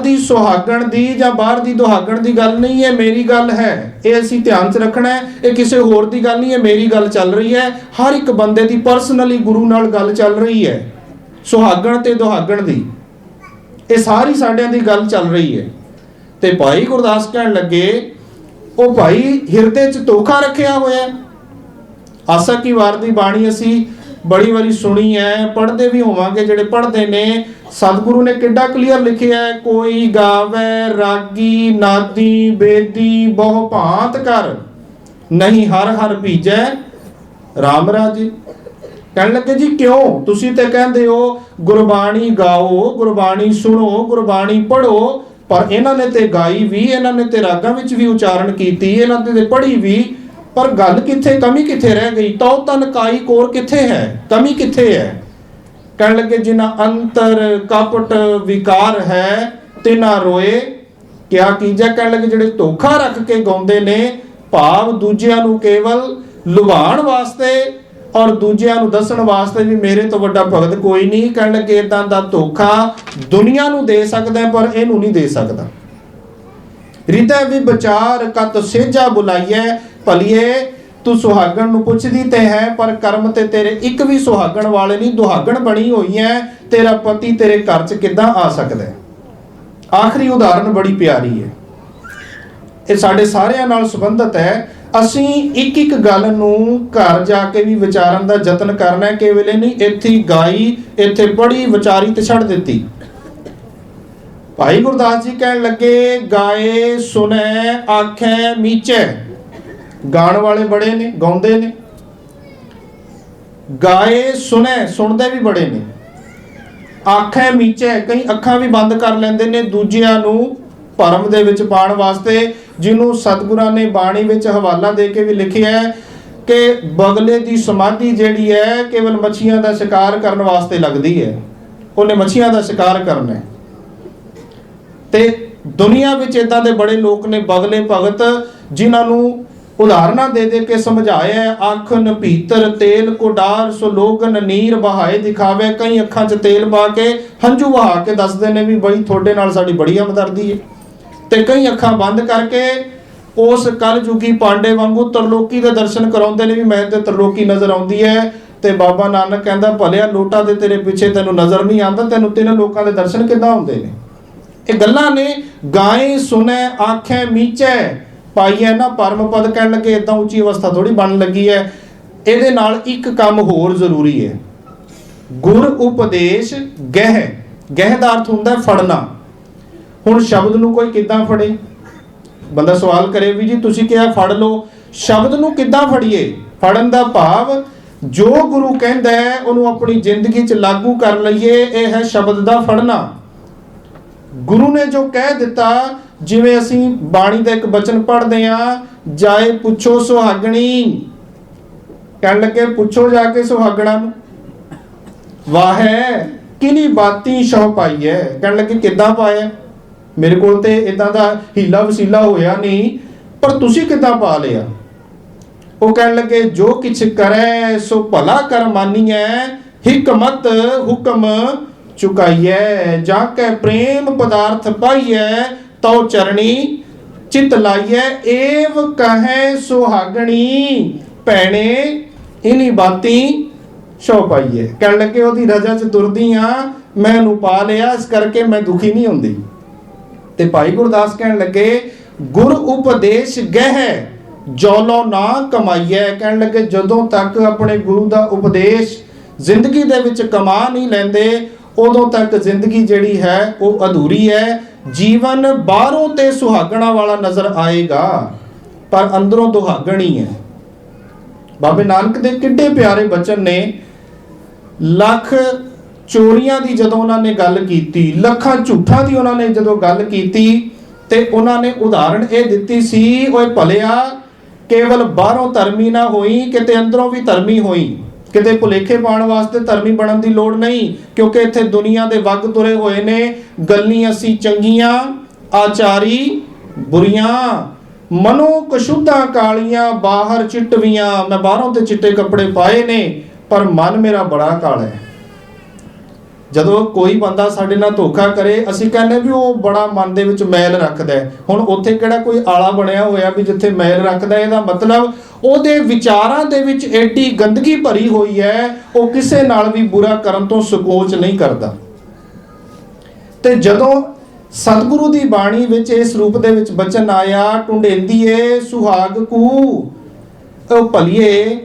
ਦੀ ਸੁਹਾਗਣ ਦੀ ਜਾਂ ਬਾਹਰ ਦੀ ਦੁਹਾਗਣ ਦੀ ਗੱਲ ਨਹੀਂ ਹੈ, ਮੇਰੀ ਗੱਲ ਹੈ। ਇਹ ਅਸੀਂ ਧਿਆਨ 'ਚ ਰੱਖਣਾ ਹੈ, ਇਹ ਕਿਸੇ ਹੋਰ ਦੀ ਗੱਲ ਨਹੀਂ ਹੈ, ਮੇਰੀ ਗੱਲ ਚੱਲ ਰਹੀ ਹੈ। ਹਰ ਇੱਕ ਬੰਦੇ ਦੀ ਪਰਸਨਲੀ ਗੁਰੂ ਨਾਲ ਗੱਲ ਚੱਲ ਰਹੀ ਹੈ। ਸੁਹਾਗਣ ਤੇ ਦੁਹਾਗਣ ਦੀ। ਇਹ ਸਾਰੀ ਸਾਡਿਆਂ ਦੀ ਗੱਲ ਚੱਲ ਰਹੀ ਹੈ। ਤੇ ਭਾਈ ਗੁਰਦਾਸ ਕਹਿਣ ਲੱਗੇ, ਉਹ ਭਾਈ ਹਿਰਦੇ 'ਚ ਧੋਖਾ ਰੱਖਿਆ ਹੋਇਆ ਹੈ। ਆਸਾ ਕੀ ਵਾਰ ਦੀ ਬਾਣੀ ਅਸੀਂ ਬੜੀ ਵਾਰੀ ਸੁਣੀ ਹੈ, ਪੜ੍ਹਦੇ ਵੀ ਹੋਵਾਂਗੇ ਜਿਹੜੇ ਪੜ੍ਹਦੇ ਨੇ। ਸਤਿਗੁਰੂ ਨੇ ਕਿੱਡਾ ਕਲੀਅਰ ਲਿਖਿਆ ਹੈ, ਕੋਈ ਗਾਵੇ, ਰਾਗੀ, ਨਾਦੀ, ਬੇਦੀ ਬਹੁ ਭਾਂਤ ਕਰ। ਨਹੀਂ ਹਰ ਹਰ ਭੀਜੈ। RAM ਰਾਜੇ, ਕਹਿਣ ਲੱਗੇ, ਜੀ ਕਿਉਂ? ਤੁਸੀਂ ਤੇ ਕਹਿੰਦੇ ਹੋ, ਗੁਰਬਾਣੀ ਗਾਓ, ਗੁਰਬਾਣੀ ਸੁਣੋ, ਗੁਰਬਾਣੀ ਪੜੋ ਪਰ ਇਹਨਾਂ ਨੇ ਤੇ ਗਾਈ ਵੀ, ਇਹਨਾਂ ਨੇ ਤੇ ਰਾਗਾਂ ਵਿੱਚ ਵੀ ਉਚਾਰਨ ਕੀਤੀ, ਇਹਨਾਂ ਤੇ ਤੇ ਪੜ੍ਹੀ ਵੀ ਪਰ ਗੱਲ ਕਿੱਥੇ, ਕਮੀ ਕਿੱਥੇ ਰਹਿ ਗਈ? ਤਉ ਤਨ ਕਾਈ ਕੋਰ ਕਿੱਥੇ ਹੈ? ਕਮੀ ਕਿੱਥੇ ਹੈ? ਕਹਿਣ ਲੱਗੇ, ਜਿਨ੍ਹਾਂ ਅੰਤਰ ਕਪਟ ਵਿਕਾਰ ਹੈ ਤਿਨਾ ਰੋਏ। ਕਿਆ ਕੀਜੈ? ਕਹਿਣ ਲੱਗੇ, ਜਿਹੜੇ ਧੋਖਾ ਰੱਖ ਕੇ ਗਾਉਂਦੇ ਨੇ, ਭਾਵ ਦੂਜਿਆਂ ਨੂੰ ਕੇਵਲ ਲੁਭਾਉਣ ਵਾਸਤੇ ਔਰ ਦੂਜਿਆਂ ਨੂੰ ਦੱਸਣ ਵਾਸਤੇ ਵੀ ਮੇਰੇ ਤੋਂ ਵੱਡਾ ਭਗਤ ਕੋਈ ਨਹੀਂ। ਕਹਿਣ ਲੱਗੇ ਇਦਾਂ ਦਾ ਧੋਖਾ ਦੁਨੀਆ ਨੂੰ ਦੇ ਸਕਦਾ ਪਰ ਇਹਨੂੰ ਨਹੀਂ ਦੇ ਸਕਦਾ। ਹਿਰਦੈ ਵੀ ਵਿਚਾਰ ਕਤ ਸੇਜਾ ਬੁਲਾਈਐ ਭਲੀਏ, ਤੂੰ ਸੁਹਾਗਣ ਨੂੰ ਪੁੱਛਦੀ ਤੇ ਹੈ, ਪਰ ਕਰਮ ਤੇ ਤੇਰੇ ਇੱਕ ਵੀ ਸੁਹਾਗਣ ਵਾਲੇ ਨਹੀਂ, ਦੁਹਾਗਣ ਬਣੀ ਹੋਈ ਹੈ ਤੇਰਾ ਪਤੀ ਤੇਰੇ ਘਰ 'ਚ ਕਿੱਦਾਂ ਆ ਸਕਦਾ ਹੈ ਆਖਰੀ ਉਦਾਹਰਨ ਬੜੀ ਪਿਆਰੀ ਹੈ ਇਹ ਸਾਡੇ ਸਾਰਿਆਂ ਨਾਲ ਸੰਬੰਧਿਤ ਹੈ ਅਸੀਂ ਇੱਕ ਇੱਕ ਗੱਲ ਨੂੰ ਘਰ ਜਾ ਕੇ ਵੀ ਵਿਚਾਰਨ ਦਾ ਯਤਨ ਕਰਨਾ ਹੈ ਵੇਲੇ ਨਹੀਂ। ਇੱਥੇ ਗਾਈ, ਇੱਥੇ ਬੜੀ ਵਿਚਾਰੀ ਤੇ ਛੱਡ ਦਿੱਤੀ। ਭਾਈ ਗੁਰਦਾਸ ਜੀ ਕਹਿਣ ਲੱਗੇ, ਗਾਏ ਸੁਨੈ ਆਖੈ, ਮੀਚੈ। ਗਾਣ ਵਾਲੇ ਬੜੇ ਨੇ, ਗਾਉਂਦੇ ਨੇ। ਗਾਏ ਸੁਨੇ ਸੁਣਦੇ ਵੀ ਬੜੇ ਨੇ। ਆਖੈ, ਮੀਚੈ, ਕਈ ਅੱਖਾਂ ਵੀ ਬੰਦ ਕਰ ਲੈਂਦੇ ਨੇ ਦੂਜਿਆਂ ਨੂੰ ਭਰਮ ਦੇ ਵਿੱਚ ਪਾਉਣ ਵਾਸਤੇ, ਜਿਹਨੂੰ ਸਤਿਗੁਰਾਂ ਨੇ ਬਾਣੀ ਵਿੱਚ ਹਵਾਲਾ ਦੇ ਕੇ ਵੀ ਲਿਖਿਆ ਹੈ ਕਿ ਬਗਲੇ ਦੀ ਸਮਾਧੀ ਜਿਹੜੀ ਹੈ, ਕੇਵਲ ਮੱਛੀਆਂ ਦਾ ਸ਼ਿਕਾਰ ਕਰਨ ਵਾਸਤੇ ਲੱਗਦੀ ਹੈ। ਉਹਨੇ ਮੱਛੀਆਂ ਦਾ ਸ਼ਿਕਾਰ ਕਰਨਾ ਹੈ। ਤੇ ਦੁਨੀਆ ਵਿੱਚ ਇਦਾਂ ਦੇ ਬੜੇ ਲੋਕ ਨੇ, ਬਗਲੇ ਭਗਤ, ਜਿਨ੍ਹਾਂ ਨੂੰ ਉਦਾਹਰਨਾਂ ਦੇ ਦੇ ਕੇ ਸਮਝਾਇਆ ਹੈ, ਅੱਖ ਨਪੀਤਰ ਤੇਲ ਕੋ ਸੋ ਲੋਗਨ ਨੀਰ ਬਹਾਏ ਦਿਖਾਵੇ ਕਈ ਅੱਖਾਂ 'ਚ ਤੇਲ ਪਾ ਕੇ ਹੰਝੂ ਵਹਾ ਕੇ ਦੱਸਦੇ ਨੇ ਵੀ ਬਈ ਤੁਹਾਡੇ ਨਾਲ ਸਾਡੀ ਬੜੀ ਹਮਦਰਦੀ ਹੈ ਤੇ ਕਈ ਅੱਖਾਂ ਬੰਦ ਕਰਕੇ ਉਸ ਕਲਯੁਗੀ ਪਾਂਡੇ ਵਾਂਗੂ ਤਰਲੋਕੀ ਦੇ ਦਰਸ਼ਨ ਕਰਾਉਂਦੇ ਨੇ ਵੀ ਮੈਂ ਤੇ ਤਰਲੋਕੀ ਨਜ਼ਰ ਆਉਂਦੀ ਹੈ ਤੇ ਬਾਬਾ ਨਾਨਕ ਕਹਿੰਦਾ ਭਲਿਆ ਲੋਟਾ ਦੇ ਤੇਰੇ ਪਿੱਛੇ ਤੈਨੂੰ ਨਜ਼ਰ ਨਹੀਂ ਆਉਂਦਾ ਤੈਨੂੰ ਤਿੰਨ ਲੋਕਾਂ ਦੇ ਦਰਸ਼ਨ ਕਿੱਦਾਂ ਹੁੰਦੇ ਨੇ? ਇਹ ਗੱਲਾਂ ਨੇ ਗਾਏ ਸੁਨੈ ਆਖੇ ਮੀਚੈ। ਪਾਈਐ ਨਾ, ਪਰਮ ਪਦ ਕਹਿਣ ਲੱਗੇ ਇਦਾਂ ਉੱਚੀ ਅਵਸਥਾ ਥੋੜੀ ਬਣ ਲੱਗੀ ਹੈ। ਇਹਦੇ ਨਾਲ ਇੱਕ ਕੰਮ ਹੋਰ ਜ਼ਰੂਰੀ ਹੈ। ਗੁਰ ਉਪਦੇਸ਼ ਗਹਿ। ਗਹਿ ਦਾ ਅਰਥ ਹੁੰਦਾ ਫੜਨਾ। ਹੁਣ ਸ਼ਬਦ ਨੂੰ ਕੋਈ ਕਿੱਦਾਂ ਫੜੇ? ਬੰਦਾ ਸਵਾਲ ਕਰੇ ਵੀ ਜੀ, ਤੁਸੀਂ ਕਿਹਾ ਫੜ ਲਓ। ਸ਼ਬਦ ਨੂੰ ਕਿੱਦਾਂ ਫੜੀਏ? ਫੜਨ ਦਾ ਭਾਵ ਜੋ ਗੁਰੂ ਕਹਿੰਦਾ ਹੈ, ਉਹਨੂੰ ਆਪਣੀ ਜ਼ਿੰਦਗੀ 'ਚ ਲਾਗੂ ਕਰ ਲਈਏ। ਇਹ ਹੈ ਸ਼ਬਦ ਦਾ ਫੜਨਾ। ਗੁਰੂ ਨੇ ਜੋ ਕਹਿ ਦਿੱਤਾ ਜਿਵੇਂ ਅਸੀਂ ਬਾਣੀ ਦਾ ਇੱਕ ਬਚਨ ਪੜ੍ਹਦੇ ਆ ਜਾਏ ਪੁੱਛੋ ਸੁਹਾਗਣੀ। ਕਹਿਣ ਲੱਗੇ, ਪੁੱਛੋ ਜਾ ਕੇ ਸੁਹਾਗਣਾ ਨੂੰ। ਵਾਹੇ ਕਿਨੀ ਬਾਤੀ ਸ਼ੌ ਪਾਈ ਕਹਿਣ ਲੱਗੇ, ਕਿੱਦਾਂ ਪਾਇਆ? ਮੇਰੇ ਕੋਲ ਤੇ ਇਦਾਂ ਦਾ ਹੀਲਾ ਵਸੀਲਾ ਹੋਇਆ ਨਹੀਂ, ਪਰ ਤੁਸੀਂ ਕਿੱਦਾਂ ਪਾ ਲਿਆ? ਉਹ ਕਹਿਣ ਲੱਗੇ, ਜੋ ਕਿਛ ਕਰੈ, ਸੋ ਭਲਾ ਕਰ ਮਾਨੀਐ, ਹਕਮਤ ਹੁਕਮ ਚੁਕਾਈਐ, ਜਾ ਕੇ ਪ੍ਰੇਮ ਪਦਾਰਥ ਪਾਈਐ ਤਉ ਚਰਣੀ, ਚਿਤ ਲਾਈਐ, ਏਵ ਕਹੈ ਸੁਹਾਗਣੀ। ਭੈਣੇ, ਇਨੀ ਬਾਤੀ ਸ਼ੋ ਪਾਈਏ ਕਹਿਣ ਲੱਗੇ ਉਹਦੀ ਰਜਾ ਚ ਤੁਰਦੀ ਆ, ਮੈਂ ਉਹਨੂੰ ਪਾ ਲਿਆ, ਇਸ ਕਰਕੇ ਮੈਂ ਦੁਖੀ ਨਹੀਂ ਹੁੰਦੀ। ਤੇ ਭਾਈ ਗੁਰਦਾਸ ਕਹਿਣ ਲੱਗੇ, ਗੁਰ ਉਪਦੇਸ਼ ਗਹਿ, ਜੋਲੋ ਨਾ ਕਮਾਈਐ। ਕਹਿਣ ਲੱਗੇ, ਜਦੋਂ ਤੱਕ ਆਪਣੇ ਗੁਰੂ ਦਾ ਉਪਦੇਸ਼ ਜ਼ਿੰਦਗੀ ਦੇ ਵਿੱਚ ਕਮਾ ਨਹੀਂ ਲੈਂਦੇ, ਉਦੋਂ ਤੱਕ ਜ਼ਿੰਦਗੀ ਜਿਹੜੀ ਹੈ, ਉਹ ਅਧੂਰੀ ਹੈ। ਜੀਵਨ ਬਾਹਰੋਂ ਤੇ ਸੁਹਾਗਣਾ ਵਾਲਾ ਨਜ਼ਰ ਆਏਗਾ, ਪਰ ਅੰਦਰੋਂ ਦੁਹਾਗਣ ਹੀ। ਹੈ ਬਾਬੇ ਨਾਨਕ ਦੇ ਕਿੱਡੇ ਪਿਆਰੇ ਬਚਨ ਨੇ, ਲੱਖ ਚੋਰੀਆਂ ਦੀ ਜਦੋਂ ਉਹਨਾਂ ਨੇ ਗੱਲ ਕੀਤੀ, ਲੱਖਾਂ ਝੂਠਾਂ ਦੀ ਉਹਨਾਂ ਨੇ ਜਦੋਂ ਗੱਲ ਕੀਤੀ, ਤੇ ਉਹਨਾਂ ਨੇ ਉਦਾਹਰਣ ਇਹ ਦਿੱਤੀ ਸੀ, ਓਏ ਭਲਿਆ, ਕੇਵਲ ਬਾਹਰੋਂ ਧਰਮੀ ਨਾ ਹੋਈ, ਕਿਤੇ ਅੰਦਰੋਂ ਵੀ ਧਰਮੀ ਹੋਈ। ਕਿਤੇ ਭੁਲੇਖੇ ਪਾਉਣ ਵਾਸਤੇ ਧਰਮੀ ਬਣਨ ਦੀ ਲੋੜ ਨਹੀਂ, ਕਿਉਂਕਿ ਇੱਥੇ ਦੁਨੀਆ ਦੇ ਵਗ ਤੁਰੇ ਹੋਏ ਨੇ। ਗੱਲੀ ਅਸੀਂ ਚੰਗੀਆਂ, ਆਚਾਰੀ, ਬੁਰੀਆਂ ਮਨੋ ਕਸ਼ੁੱਧਾਂ ਕਾਲੀਆਂ, ਬਾਹਰ ਚਿੱਟਵੀਆਂ ਮੈਂ ਬਾਹਰੋਂ ਤੇ ਚਿੱਟੇ ਕੱਪੜੇ ਪਾਏ ਨੇ, ਪਰ ਮਨ ਮੇਰਾ ਬੜਾ ਕਾਲਾ ਹੈ। ਜਦੋਂ ਕੋਈ ਬੰਦਾ ਸਾਡੇ ਨਾਲ ਧੋਖਾ ਕਰੇ, ਅਸੀਂ ਕਹਿੰਦੇ ਵੀ ਉਹ ਬੜਾ ਮਨ ਦੇ ਵਿੱਚ ਮੈਲ ਰੱਖਦਾ ਹੁਣ ਉੱਥੇ ਕਿਹੜਾ ਕੋਈ ਆਲਾ ਬਣਿਆ ਹੋਇਆ ਵੀ ਜਿੱਥੇ ਮੈਲ ਰੱਖਦਾ ਇਹਦਾ ਮਤਲਬ ਉਹਦੇ ਵਿਚਾਰਾਂ ਦੇ ਵਿੱਚ ਐਡੀ ਗੰਦਗੀ ਭਰੀ ਹੋਈ ਹੈ, ਉਹ ਕਿਸੇ ਨਾਲ ਵੀ ਬੁਰਾ ਕਰਨ ਤੋਂ ਸੰਕੋਚ ਨਹੀਂ ਕਰਦਾ। ਤੇ ਜਦੋਂ ਸਤਿਗੁਰੂ ਦੀ ਬਾਣੀ ਵਿੱਚ ਇਸ ਰੂਪ ਦੇ ਵਿੱਚ ਬਚਨ ਆਇਆ, ਟੁੰਡੇਂਦੀਏ ਸੁਹਾਗ ਕੂ ਉਹ ਭਲੀਏ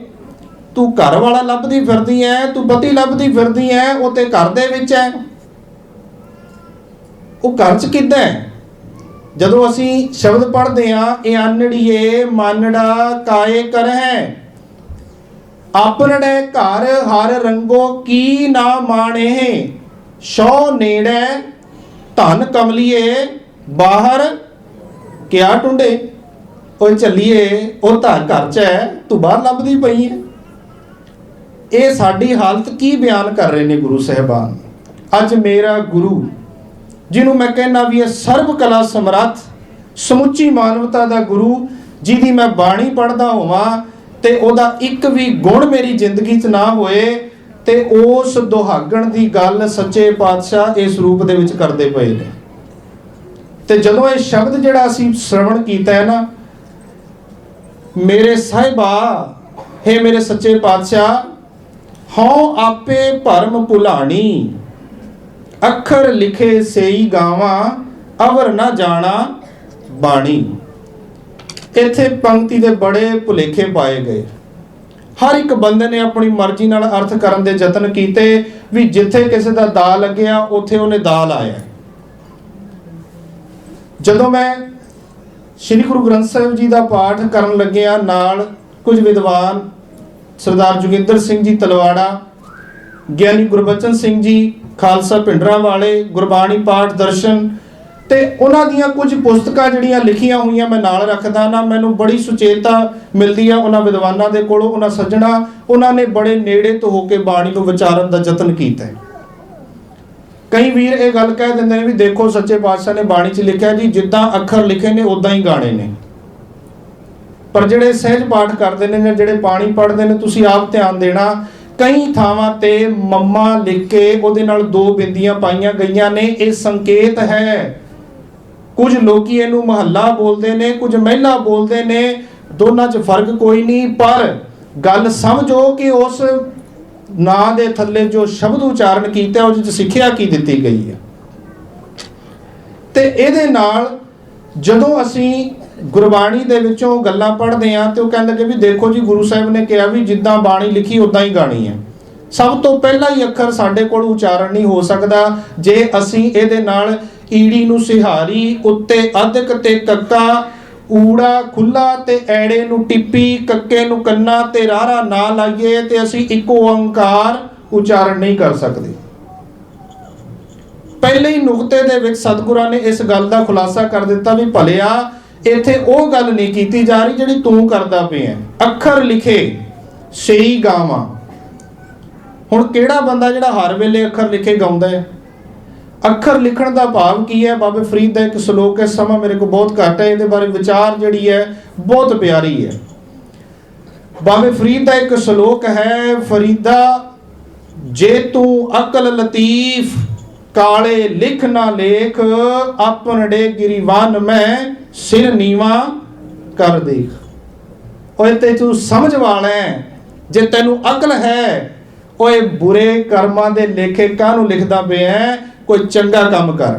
ਤੂੰ ਘਰ ਵਾਲਾ ਲੱਭਦੀ ਫਿਰਦੀ ਐ, ਤੂੰ ਪਤੀ ਲੱਭਦੀ ਫਿਰਦੀ ਐ, ਉਹ ਤੇ ਘਰ ਦੇ ਵਿੱਚ ਐ। ਉਹ ਘਰ ਚ ਕਿੱਦਾਂ ਜਦੋਂ ਅਸੀਂ ਸ਼ਬਦ ਪੜ੍ਹਦੇ ਆ ਇਹ ਆਨੜੀਏ ਮਾਨੜਾ ਕਾਏ ਕਰਹਿ। ਆਪਣੜੇ ਘਰ ਹਰ ਰੰਗੋ ਕੀ ਨਾ ਮਾਣੇ ਸ਼ੋ ਨੇੜੇ ਧਨ ਕਮਲੀਏ, ਬਾਹਰ ਕਿਆ ਟੁੰਡੇ ਉਹ ਚੱਲੀਏ ਉਹ ਤਾਂ ਘਰ ਚ ਹੈ ਤੂੰ ਬਾਹਰ ਲੱਭਦੀ ਪਈ ਹੈ ਇਹ ਸਾਡੀ ਹਾਲਤ ਕੀ ਬਿਆਨ ਕਰ ਰਹੇ ਨੇ ਗੁਰੂ ਸਾਹਿਬਾਨ? ਅੱਜ ਮੇਰਾ ਗੁਰੂ, ਜਿਹਨੂੰ ਮੈਂ ਕਹਿੰਦਾ ਵੀ ਇਹ ਸਰਬ ਕਲਾ ਸਮਰੱਥ, ਸਮੁੱਚੀ ਮਾਨਵਤਾ ਦਾ ਗੁਰੂ, ਜਿਹਦੀ ਮੈਂ ਬਾਣੀ ਪੜ੍ਹਦਾ ਹੋਵਾਂ ਤੇ ਉਹਦਾ ਇੱਕ ਵੀ ਗੁਣ ਮੇਰੀ ਜ਼ਿੰਦਗੀ 'ਚ ਨਾ ਹੋਏ ਤੇ ਉਸ ਦੁਹਾਗਣ ਦੀ ਗੱਲ ਸੱਚੇ ਪਾਤਸ਼ਾਹ ਇਸ ਰੂਪ ਦੇ ਵਿੱਚ ਕਰਦੇ ਪਏ ਨੇ। ਤੇ ਜਦੋਂ ਇਹ ਸ਼ਬਦ ਜਿਹੜਾ ਅਸੀਂ ਸ਼ਰਵਣ ਕੀਤਾ ਹੈ ਨਾ, ਮੇਰੇ ਸਾਹਿਬਾ, ਹੈ ਮੇਰੇ ਸੱਚੇ ਪਾਤਸ਼ਾਹ ਹਉ ਆਪੇ ਭਰਮ ਭੁਲਾਣੀ। ਅੱਖਰ ਲਿਖੇ ਸੇਈ ਗਾਵਾਂ, ਅਵਰ ਨਾ ਜਾਣਾ ਬਾਣੀ। ਇੱਥੇ ਪੰਕਤੀ ਦੇ ਬੜੇ ਭੁਲੇਖੇ ਪਾਏ ਗਏ। ਹਰ ਇੱਕ ਬੰਦੇ ਨੇ ਆਪਣੀ ਮਰਜ਼ੀ ਨਾਲ ਅਰਥ ਕਰਨ ਦੇ ਯਤਨ ਕੀਤੇ ਵੀ ਜਿੱਥੇ ਕਿਸੇ ਦਾ ਦਾ ਲੱਗਿਆ, ਉੱਥੇ ਉਹਨੇ ਦਾ ਲਾਇਆ। ਜਦੋਂ ਮੈਂ ਸ੍ਰੀ ਗੁਰੂ ਗ੍ਰੰਥ ਸਾਹਿਬ ਜੀ ਦਾ ਪਾਠ ਕਰਨ ਲੱਗਿਆ, ਨਾਲ ਕੁਝ ਵਿਦਵਾਨ ਸਰਦਾਰ ਜੋਗਿੰਦਰ ਸਿੰਘ ਜੀ ਤਲਵਾੜਾ, ਗਿਆਨੀ ਗੁਰਬਚਨ ਸਿੰਘ ਜੀ ਖਾਲਸਾ ਪਿੰਡਰਾਂ ਵਾਲੇ, ਗੁਰਬਾਣੀ ਪਾਠ ਦਰਸ਼ਨ ਤੇ ਉਹਨਾਂ ਦੀਆਂ ਕੁਝ ਪੁਸਤਕਾਂ ਜਿਹੜੀਆਂ ਲਿਖੀਆਂ ਹੋਈਆਂ ਮੈਂ ਨਾਲ ਰੱਖਦਾ ਨਾ, ਮੈਨੂੰ ਬੜੀ ਸੁਚੇਤਾ ਮਿਲਦੀ ਆ ਉਹਨਾਂ ਵਿਦਵਾਨਾਂ ਦੇ ਕੋਲੋਂ, ਉਹਨਾਂ ਸੱਜਣਾ, ਉਹਨਾਂ ਨੇ ਬੜੇ ਨੇੜੇ ਤੋਂ ਹੋ ਕੇ ਬਾਣੀ ਨੂੰ ਵਿਚਾਰਨ ਦਾ ਯਤਨ ਕੀਤਾ ਕਈ ਵੀਰ ਇਹ ਗੱਲ ਕਹਿ ਦਿੰਦੇ ਨੇ ਵੀ ਦੇਖੋ ਸੱਚੇ ਪਾਤਸ਼ਾਹ ਨੇ ਬਾਣੀ 'ਚ ਲਿਖਿਆ ਜੀ, ਜਿੱਦਾਂ ਅੱਖਰ ਲਿਖੇ ਨੇ ਉਦਾਂ ਹੀ ਗਾਣੇ ਨੇ। ਪਰ ਜਿਹੜੇ ਸਹਿਜ ਪਾਠ ਕਰਦੇ ਨੇ ਜਾਂ ਜਿਹੜੇ ਬਾਣੀ ਪੜ੍ਹਦੇ ਨੇ, ਤੁਸੀਂ ਆਪ ਧਿਆਨ ਦੇਣਾ, ਕਈ ਥਾਵਾਂ ਤੇ ਮੰਮਾ ਲਿਖ ਕੇ ਉਹਦੇ ਨਾਲ ਦੋ ਬਿੰਦੀਆਂ ਪਾਈਆਂ ਗਈਆਂ ਨੇ, ਇਹ ਸੰਕੇਤ ਹੈ। ਕੁਝ ਲੋਕੀ ਇਹਨੂੰ ਮਹੱਲਾ ਬੋਲਦੇ ਨੇ, ਕੁਝ ਮਹਿਲਾ ਬੋਲਦੇ ਨੇ, ਦੋਨਾਂ 'ਚ ਫ਼ਰਕ ਕੋਈ ਨਹੀਂ, ਪਰ ਗੱਲ ਸਮਝੋ ਕਿ ਉਸ ਨਾਂ ਦੇ ਥੱਲੇ ਜੋ ਸ਼ਬਦ ਉਚਾਰਨ ਕੀਤਾ ਉਹਦੇ 'ਚ ਸਿੱਖਿਆ ਕੀ ਦਿੱਤੀ ਗਈ ਹੈ ਤੇ ਇਹਦੇ ਨਾਲ ਜਦੋਂ ਅਸੀਂ ਗੁਰਬਾਣੀ ਦੇ ਵਿੱਚੋਂ ਗੱਲਾਂ ਪੜ੍ਹਦੇ ਆ ਤੇ ਉਹ ਕਹਿੰਦੇ ਕਿ ਵੀ ਦੇਖੋ ਜੀ, ਗੁਰੂ ਸਾਹਿਬ ਨੇ ਕਿਹਾ ਵੀ ਜਿੱਦਾਂ ਬਾਣੀ ਲਿਖੀ ਉਦਾਂ ਹੀ ਗਾਣੀ ਹੈ। ਸਭ ਤੋਂ ਪਹਿਲਾ ਹੀ ਅੱਖਰ ਸਾਡੇ ਕੋਲ ਉਚਾਰਨ ਨਹੀਂ ਹੋ ਸਕਦਾ। ਜੇ ਅਸੀਂ ਇਹਦੇ ਨਾਲ ਈੜੀ ਨੂੰ ਸਿਹਾਰੀ, ਉੱਤੇ ਅਧਿਕ ਤੇ ਕੱਕਾ, ਊੜਾ ਖੁੱਲਾ ਤੇ ਐੜੇ ਨੂੰ ਟਿੱਪੀ, ਕੱਕੇ ਨੂੰ ਕੰਨਾ ਤੇ ਰਾਰਾ ਨਾ ਲਾਈਏ ਤੇ ਅਸੀਂ ਇੱਕੋ ਓੰਕਾਰ ਉਚਾਰਨ ਨਹੀਂ ਕਰ ਸਕਦੇ। ਪਹਿਲੇ ਹੀ ਨੁਕਤੇ ਦੇ ਵਿੱਚ ਸਤਿਗੁਰਾਂ ਨੇ ਇਸ ਗੱਲ ਦਾ ਖੁਲਾਸਾ ਕਰ ਦਿੱਤਾ ਵੀ ਭਲਿਆ ਇੱਥੇ ਉਹ ਗੱਲ ਨਹੀਂ ਕੀਤੀ ਜਾ ਰਹੀ ਜਿਹੜੀ ਤੂੰ ਕਰਦਾ ਪਿਆ ਅੱਖਰ ਲਿਖੇ, ਸਹੀ ਗਾਵਾਂ। ਹੁਣ ਕਿਹੜਾ ਬੰਦਾ ਜਿਹੜਾ ਹਰ ਵੇਲੇ ਅੱਖਰ ਲਿਖੇ ਗਾਉਂਦਾ ਹੈ ਅੱਖਰ ਲਿਖਣ ਦਾ ਭਾਵ ਕੀ ਹੈ ਬਾਬੇ ਫਰੀਦ ਦਾ ਇੱਕ ਸ਼ਲੋਕ ਹੈ ਸਮਾਂ ਮੇਰੇ ਕੋਲ ਬਹੁਤ ਘੱਟ ਹੈ ਇਹਦੇ ਬਾਰੇ ਵਿਚਾਰ ਜਿਹੜੀ ਹੈ ਬਹੁਤ ਪਿਆਰੀ ਹੈ ਬਾਬੇ ਫਰੀਦ ਦਾ ਇੱਕ ਸ਼ਲੋਕ ਹੈ, ਫਰੀਦਾ, ਜੇ ਤੂੰ ਅਕਲ ਲਤੀਫ ਕਾਲੇ ਲਿਖ ਨਾ ਲੇਖ ਆਪਣੜੇ ਗਿਰੀਵਾਨ ਮੈਂ ਸਿਰ ਨੀਵਾ ਕਰ ਦੇਖ। ਓਏ ਤੇ ਤੂੰ ਸਮਝ ਵਾਲਾ ਜੇ ਤੈਨੂੰ ਅਕਲ ਹੈ, ਓਏ ਬੁਰੇ ਕਰਮਾਂ ਦੇ ਲੇਖੇ ਕਾਹਨੂੰ ਲਿਖਦਾ ਪਿਆ ਕੋਈ ਚੰਗਾ ਕੰਮ ਕਰ।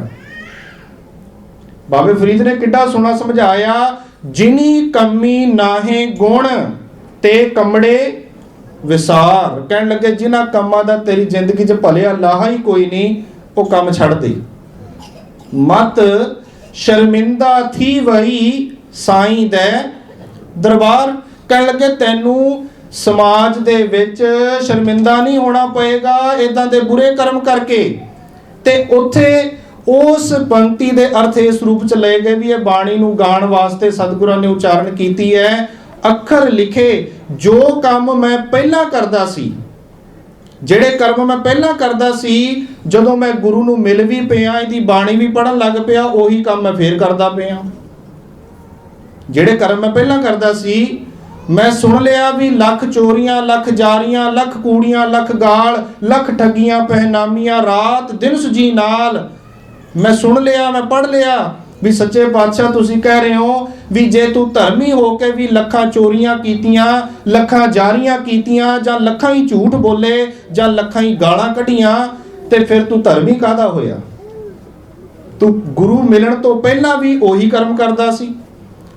ਬਾਬੇ ਫਰੀਦ ਨੇ ਕਿੱਡਾ ਸੋਹਣਾ ਸਮਝਾਇਆ, ਜਿਨੀ ਕਮੀ ਨਾਹੇ ਗੁਣ, ਤੇ ਕਮੜੇ ਵਿਸਾਰ। ਕਹਿਣ ਲੱਗੇ, ਜਿਨ੍ਹਾਂ ਕੰਮਾਂ ਦਾ ਤੇਰੀ ਜ਼ਿੰਦਗੀ 'ਚ ਭਲਿਆ ਲਾਹਾ ਹੀ ਕੋਈ ਨਹੀਂ ਉਹ ਕੰਮ ਛੱਡ ਦੇ ਮਤ ਸ਼ਰਮਿੰਦਾ ਥੀ ਵਹੀ ਸਾਈਂ ਦੇ ਦਰਬਾਰ। ਕਹਿਣ ਲੱਗੇ, ਤੈਨੂੰ ਸਮਾਜ ਦੇ ਵਿੱਚ ਸ਼ਰਮਿੰਦਾ ਨਹੀਂ ਹੋਣਾ ਪਏਗਾ ਇਦਾਂ ਦੇ ਬੁਰੇ ਕਰਮ ਕਰਕੇ। ਤੇ ਉੱਥੇ ਉਸ ਪੰਕਤੀ ਦੇ ਅਰਥ ਇਸ ਰੂਪ ਚ ਲਏ ਗਏ ਵੀ ਇਹ ਬਾਣੀ ਨੂੰ ਗਾਣ ਵਾਸਤੇ ਸਤਿਗੁਰਾਂ ਨੇ ਉਚਾਰਨ ਕੀਤੀ ਹੈ। ਅੱਖਰ ਲਿਖੇ, ਜੋ ਕੰਮ ਮੈਂ ਪਹਿਲਾਂ ਕਰਦਾ ਸੀ ਜਿਹੜੇ ਕਰਮ ਮੈਂ ਪਹਿਲਾਂ ਕਰਦਾ ਸੀ, ਜਦੋਂ ਮੈਂ ਗੁਰੂ ਨੂੰ ਮਿਲ ਵੀ ਪਿਆ, ਇਹਦੀ ਬਾਣੀ ਵੀ ਪੜਨ ਲੱਗ ਪਿਆ, ਉਹੀ ਕੰਮ ਮੈਂ ਫੇਰ ਕਰਦਾ ਪਿਆ। ਜਿਹੜੇ ਕਰਮ ਮੈਂ ਪਹਿਲਾਂ ਕਰਦਾ ਸੀ, ਮੈਂ ਸੁਣ ਲਿਆ ਵੀ ਲੱਖ ਚੋਰੀਆਂ, ਲੱਖ ਜਾਰੀਆਂ, ਲੱਖ ਕੂੜੀਆਂ, ਲੱਖ ਗਾਲ, ਲੱਖ ਠੱਗੀਆਂ, ਪਹਿਨਾਮੀਆਂ, ਰਾਤ ਦਿਨ ਸੁਜੀ ਨਾਲ। ਮੈਂ ਸੁਣ ਲਿਆ, ਮੈਂ ਪੜ੍ਹ ਲਿਆ ਵੀ ਸੱਚੇ ਪਾਤਸ਼ਾਹ ਤੁਸੀਂ ਕਹਿ ਰਹੇ ਹੋ ਵੀ ਜੇ ਤੂੰ ਧਰਮੀ ਹੋ ਕੇ ਵੀ ਲੱਖਾਂ ਚੋਰੀਆਂ ਕੀਤੀਆਂ, ਲੱਖਾਂ ਜਾਰੀਆਂ ਕੀਤੀਆਂ, ਜਾਂ ਲੱਖਾਂ ਹੀ ਝੂਠ ਬੋਲੇ, ਜਾਂ ਲੱਖਾਂ ਹੀ ਗਾਲਾਂ ਕੱਢੀਆਂ, ਤੇ ਫਿਰ ਤੂੰ ਧਰਮੀ ਕਾਹਦਾ ਹੋਇਆ? ਤੂੰ ਗੁਰੂ ਮਿਲਣ ਤੋਂ ਪਹਿਲਾਂ ਵੀ ਉਹੀ ਕਰਮ ਕਰਦਾ ਸੀ,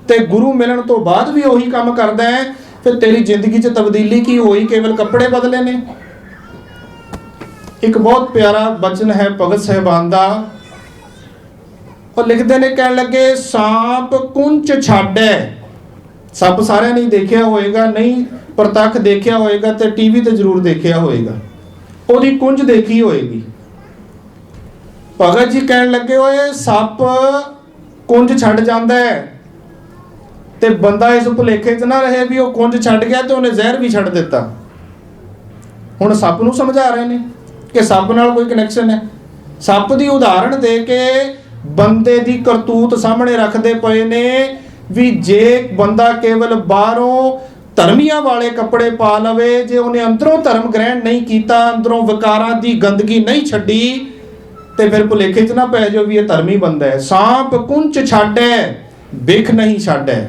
ਤੇ ਗੁਰੂ ਮਿਲਣ ਤੋਂ ਬਾਅਦ ਵੀ ਉਹੀ ਕੰਮ ਕਰਦਾ ਹੈ, ਫਿਰ ਤੇਰੀ ਜ਼ਿੰਦਗੀ 'ਚ ਤਬਦੀਲੀ ਕੀ ਹੋਈ? ਕੇਵਲ ਕੱਪੜੇ ਬਦਲੇ ਨੇ? ਇੱਕ ਬਹੁਤ ਪਿਆਰਾ ਬਚਨ ਹੈ ਭਗਤ ਸਹਿਬਾਨ ਦਾ ਉਹ ਲਿਖਦੇ ਨੇ, ਕਹਿਣ ਲੱਗੇ, ਸਾਪ ਕੁੰਚ ਛਾੜੈ ਸੱਪ ਸਾਰਿਆਂ ਨੇ ਦੇਖਿਆ ਹੋਏਗਾ, ਨਹੀਂ ਪ੍ਰਤੱਖ ਦੇਖਿਆ ਹੋਏਗਾ ਤੇ ਟੀਵੀ ਤੇ ਜ਼ਰੂਰ ਦੇਖਿਆ ਹੋਏਗਾ। ਉਹਦੀ ਕੁੰਜ ਦੇਖੀ ਹੋਏਗੀ। ਭਗਤ ਜੀ ਕਹਿਣ ਲੱਗੇ, ਓਏ, ਸੱਪ ਕੁੰਜ ਛੱਡ ਜਾਂਦਾ ਹੈ ਤੇ ਬੰਦਾ ਇਸ ਭੁਲੇਖੇ 'ਚ ਨਾ ਰਹੇ ਵੀ ਉਹ ਕੁੰਜ ਛੱਡ ਗਿਆ ਤੇ ਉਹਨੇ ਜ਼ਹਿਰ ਵੀ ਛੱਡ ਦਿੱਤਾ। ਹੁਣ ਸੱਪ ਨੂੰ ਸਮਝਾ ਰਹੇ ਨੇ ਕਿ ਸੱਪ ਨਾਲ ਕੋਈ ਕਨੈਕਸ਼ਨ ਹੈ। ਸੱਪ ਦੀ ਉਦਾਹਰਣ ਦੇ ਕੇ ਬੰਦੇ ਦੀ ਕਰਤੂਤ ਸਾਹਮਣੇ ਰੱਖਦੇ ਪਏ ਨੇ ਵੀ ਜੇ ਬੰਦਾ ਕੇਵਲ ਬਾਹਰੋਂ ਧਰਮੀਆਂ ਵਾਲੇ ਕੱਪੜੇ ਪਾ ਲਵੇ, ਜੇ ਉਹਨੇ ਅੰਦਰੋਂ ਧਰਮ ਗ੍ਰਹਿਣ ਨਹੀਂ ਕੀਤਾ, ਅੰਦਰੋਂ ਵਿਕਾਰਾਂ ਦੀ ਗੰਦਗੀ ਨਹੀਂ ਛੱਡੀ, ਤੇ ਫਿਰ ਭੁਲੇਖੇ 'ਚ ਨਾ ਪੈ ਜਾਓ ਵੀ ਇਹ ਧਰਮੀ ਬੰਦਾ ਹੈ। ਸਾਂਪ ਕੁੰਚ ਛੱਡੈ ਬਿਖ ਨਹੀਂ ਛੱਡੈ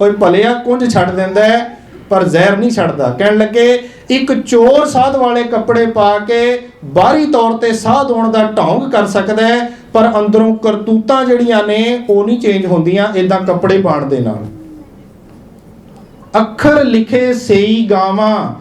ਓਏ ਭਲਿਆ ਕੁੰਝ ਛੱਡ ਦਿੰਦਾ ਹੈ। ਪਰ ਜ਼ਹਿਰ ਨਹੀਂ ਛੱਡਦਾ। ਕਹਿਣ ਲੱਗੇ, ਇੱਕ ਚੋਰ ਸਾਧ ਵਾਲੇ ਕੱਪੜੇ ਪਾ ਕੇ ਬਾਹਰੀ ਤੌਰ ਤੇ ਸਾਧ ਹੋਣ ਦਾ ਢੌਂਗ ਕਰ ਸਕਦਾ ਹੈ, ਪਰ ਅੰਦਰੋਂ ਕਰਤੂਤਾਂ ਜਿਹੜੀਆਂ ਨੇ, ਉਹ ਨਹੀਂ ਚੇਂਜ ਹੁੰਦੀਆਂ ਇਦਾਂ ਕੱਪੜੇ ਪਾਉਣ ਦੇ ਨਾਲ। ਅੱਖਰ ਲਿਖੇ ਸਈ ਗਾਵਾਂ।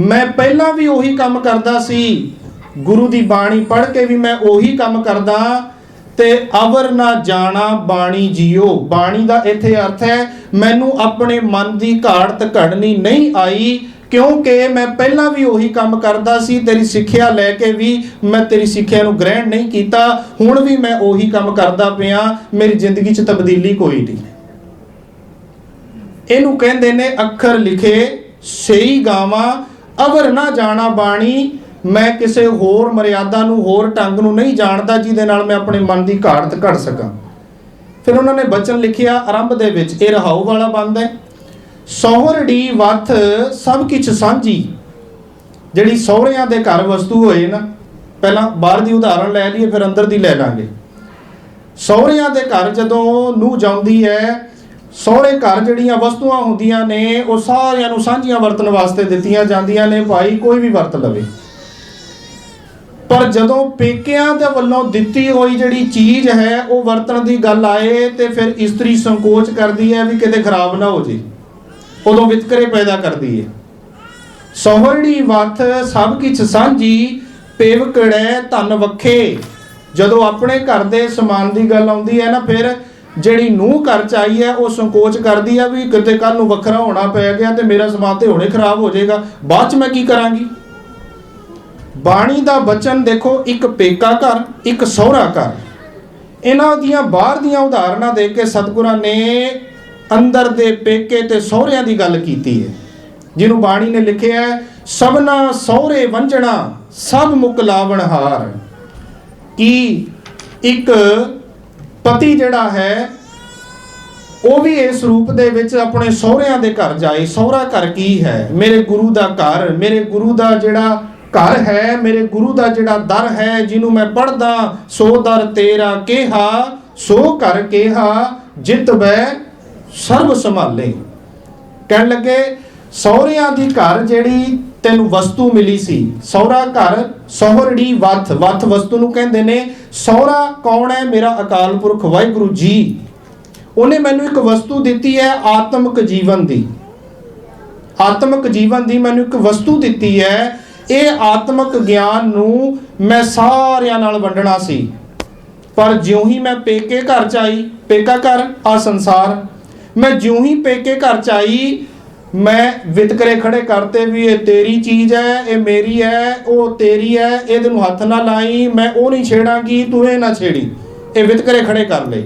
ਮੈਂ ਪਹਿਲਾਂ ਵੀ ਉਹੀ ਕੰਮ ਕਰਦਾ ਸੀ। ਗੁਰੂ ਦੀ ਬਾਣੀ ਪੜ੍ਹ ਕੇ ਵੀ ਮੈਂ ਉਹੀ ਕੰਮ ਕਰਦਾ। ਤੇ ਅਵਰ ਨਾ ਜਾਣਾ ਬਾਣੀ ਜੀਓ। ਬਾਣੀ ਦਾ ਇੱਥੇ ਅਰਥ ਹੈ ਮੈਨੂੰ ਆਪਣੇ ਮਨ ਦੀ ਘਾੜਤ ਘੜਨੀ ਨਹੀਂ ਆਈ, ਕਿਉਂਕਿ ਮੈਂ ਪਹਿਲਾਂ ਵੀ ਉਹੀ ਕੰਮ ਕਰਦਾ ਸੀ, ਤੇਰੀ ਸਿੱਖਿਆ ਲੈ ਕੇ ਵੀ ਮੈਂ ਤੇਰੀ ਸਿੱਖਿਆ ਨੂੰ ਗ੍ਰਹਿਣ ਨਹੀਂ ਕੀਤਾ, ਹੁਣ ਵੀ ਮੈਂ ਉਹੀ ਕੰਮ ਕਰਦਾ ਪਿਆ, ਮੇਰੀ ਜ਼ਿੰਦਗੀ 'ਚ ਤਬਦੀਲੀ ਕੋਈ ਨਹੀਂ। ਇਹਨੂੰ ਕਹਿੰਦੇ ਨੇ ਅੱਖਰ ਲਿਖੇ, ਸਹੀ ਗਾਵਾਂ, ਅਵਰ ਨਾ ਜਾਣਾ ਬਾਣੀ, ਮੈਂ ਕਿਸੇ ਹੋਰ ਮਰਿਆਦਾ ਨੂੰ, ਹੋਰ ਢੰਗ ਨੂੰ ਨਹੀਂ ਜਾਣਦਾ, ਜਿਹਦੇ ਨਾਲ ਮੈਂ ਆਪਣੇ ਮਨ ਦੀ ਘਾੜਤ ਘੜ ਸਕਾਂ। ਫਿਰ ਉਹਨਾਂ ਨੇ ਬਚਨ ਲਿਖਿਆ ਆਰੰਭ ਦੇ ਵਿੱਚ ਇਹ ਰਹਾਉ ਵਾਲਾ ਬੰਦ ਹੈ। ਸੋਹਰੜੀ ਵਥ ਸਭ ਕਿਛ ਸਾਂਝੀ। ਜਿਹੜੀ ਸਹੁਰਿਆਂ ਦੇ ਘਰ ਵਸਤੂ ਹੋਏ ਨਾ, ਪਹਿਲਾਂ ਬਾਹਰ ਦੀ ਉਦਾਹਰਣ ਲੈ ਲਈਏ, ਫਿਰ ਅੰਦਰ ਦੀ ਲੈ ਲਾਂਗੇ। ਸਹੁਰਿਆਂ ਦੇ ਘਰ ਜਦੋਂ ਨੂੰ ਜਾਂਦੀ ਹੈ, ਸਹੁਰੇ ਘਰ ਜਿਹੜੀਆਂ ਵਸਤੂਆਂ ਹੁੰਦੀਆਂ ਨੇ, ਉਹ ਸਾਰਿਆਂ ਨੂੰ ਸਾਂਝੀਆਂ ਵਰਤਣ ਵਾਸਤੇ ਦਿੱਤੀਆਂ ਜਾਂਦੀਆਂ ਨੇ। ਭਾਈ, ਕੋਈ ਵੀ ਵਰਤ ਲਵੇ। ਪਰ ਜਦੋਂ ਪੇਕਿਆਂ ਦੇ ਵੱਲੋਂ ਦਿੱਤੀ ਹੋਈ ਜਿਹੜੀ ਚੀਜ਼ ਹੈ, ਉਹ ਵਰਤਣ ਦੀ ਗੱਲ ਆਏ ਤੇ ਫਿਰ ਇਸਤਰੀ ਸੰਕੋਚ ਕਰਦੀ ਹੈ ਵੀ ਕਿਤੇ ਖਰਾਬ ਨਾ ਹੋ ਜੇ। ਉਦੋਂ ਵਿਤਕਰੇ ਪੈਦਾ ਕਰਦੀ ਹੈ ਸੋਹਰੜੀ ਵਥ ਸਭ ਕਿਛ ਸਾਂਝੀ ਪੇਵਕੜੈ ਧਨ ਵਖੇ। ਜਦੋਂ ਆਪਣੇ ਘਰ ਦੇ ਸਮਾਨ ਦੀ ਗੱਲ ਆਉਂਦੀ ਹੈ ਨਾ, ਫਿਰ ਜਿਹੜੀ ਨੂੰਹ ਘਰ ਚ ਆਈ ਹੈ, ਉਹ ਸੰਕੋਚ ਕਰਦੀ ਹੈ ਵੀ ਕਿਤੇ ਕੱਲ ਨੂੰ ਵੱਖਰਾ ਹੋਣਾ ਪੈ ਗਿਆ ਤੇ ਮੇਰਾ ਸਮਾਨ ਤੇ ਹੁਣੇ ਖਰਾਬ ਹੋ ਜਾਏਗਾ। ਬਾਅਦ ਚ ਮੈਂ ਕੀ ਕਰਾਂਗੀ? ਬਾਣੀ ਦਾ ਬਚਨ ਦੇਖੋ, ਇੱਕ ਪੇਕਾ ਘਰ, ਇੱਕ ਸਹੁਰਾ ਘਰ। ਇਹਨਾਂ ਦੀਆਂ ਬਾਹਰ ਦੀਆਂ ਉਦਾਹਰਨਾਂ ਦੇ ਕੇ ਸਤਿਗੁਰਾਂ ਨੇ ਅੰਦਰ ਦੇ ਪੇਕੇ ਤੇ ਸਹੁਰਿਆਂ ਦੀ ਗੱਲ ਕੀਤੀ ਹੈ। ਜਿਹਨੂੰ ਬਾਣੀ ਨੇ ਲਿਖਿਆ ਹੈ, ਸਭਨਾ ਸਹੁਰੇ ਵੰਜਣਾ ਸਭ ਮੁਕਲਾਵਣ ਹਾਰ। ਕੀ ਇੱਕ ਪਤੀ ਜਿਹੜਾ ਹੈ, ਉਹ ਵੀ ਇਸ ਰੂਪ ਦੇ ਵਿੱਚ ਆਪਣੇ ਸਹੁਰਿਆਂ ਦੇ ਘਰ ਜਾਏ? ਸਹੁਰਾ ਘਰ ਕੀ ਹੈ? ਮੇਰੇ ਗੁਰੂ ਦਾ ਘਰ, ਮੇਰੇ ਗੁਰੂ ਦਾ ਜਿਹੜਾ ਘਰ ਹੈ ਮੇਰੇ ਗੁਰੂ ਦਾ ਜਿਹੜਾ ਦਰ ਹੈ, ਜਿਹਨੂੰ ਮੈਂ ਪੜਦਾ ਸੋ ਦਰ ਤੇਰਾ ਕਿਹਾ, ਸੋ ਘਰ ਕਿਹਾ, ਜਿਤ ਬੈ ਸਰਬ ਸੰਭਾਲੇ। ਕਹਿਣ ਲੱਗੇ, ਸਹੁਰਿਆਂ ਦੀ ਘਰ ਜਿਹੜੀ ਤੈਨੂੰ ਵਸਤੂ ਮਿਲੀ ਸੀ, ਸਹੁਰਾ ਘਰ ਸਹੁਰੜੀ ਵਥ ਵਥ ਵਸਤੂ ਨੂੰ ਕਹਿੰਦੇ ਨੇ, ਸਹੁਰਾ ਕੌਣ ਹੈ ਮੇਰਾ ਅਕਾਲ ਪੁਰਖ ਵਾਹਿਗੁਰੂ ਜੀ? ਉਹਨੇ ਮੈਨੂੰ ਇੱਕ ਵਸਤੂ ਦਿੱਤੀ ਹੈ, ਆਤਮਿਕ ਜੀਵਨ ਦੀ। ਆਤਮਿਕ ਜੀਵਨ ਦੀ ਮੈਨੂੰ ਇੱਕ ਵਸਤੂ ਦਿੱਤੀ ਹੈ ਇਹ ਆਤਮਿਕ ਗਿਆਨ ਨੂੰ ਮੈਂ ਸਾਰਿਆਂ ਨਾਲ ਵੰਡਣਾ ਸੀ। ਪਰ ਜਿਉਂ ਹੀ ਮੈਂ ਪੇਕੇ ਘਰ ਚ ਆਈ, ਪੇਕਾ ਘਰ, ਆ ਸੰਸਾਰ। ਮੈਂ ਜਿਉਂ ਹੀ ਪੇਕੇ ਘਰ ਚ ਆਈ, ਮੈਂ ਵਿਤਕਰੇ ਖੜੇ ਕਰਤੇ ਵੀ ਇਹ ਤੇਰੀ ਚੀਜ਼ ਹੈ, ਇਹ ਮੇਰੀ ਹੈ, ਉਹ ਤੇਰੀ ਹੈ, ਇਹਦੇ ਨੂੰ ਹੱਥ ਨਾ ਲਾਈ, ਮੈਂ ਉਹ ਨਹੀਂ ਛੇੜਾਂਗੀ, ਤੂੰ ਇਹ ਨਾ ਛੇੜੀ। ਇਹ ਵਿਤਕਰੇ ਖੜੇ ਕਰ ਲਏ।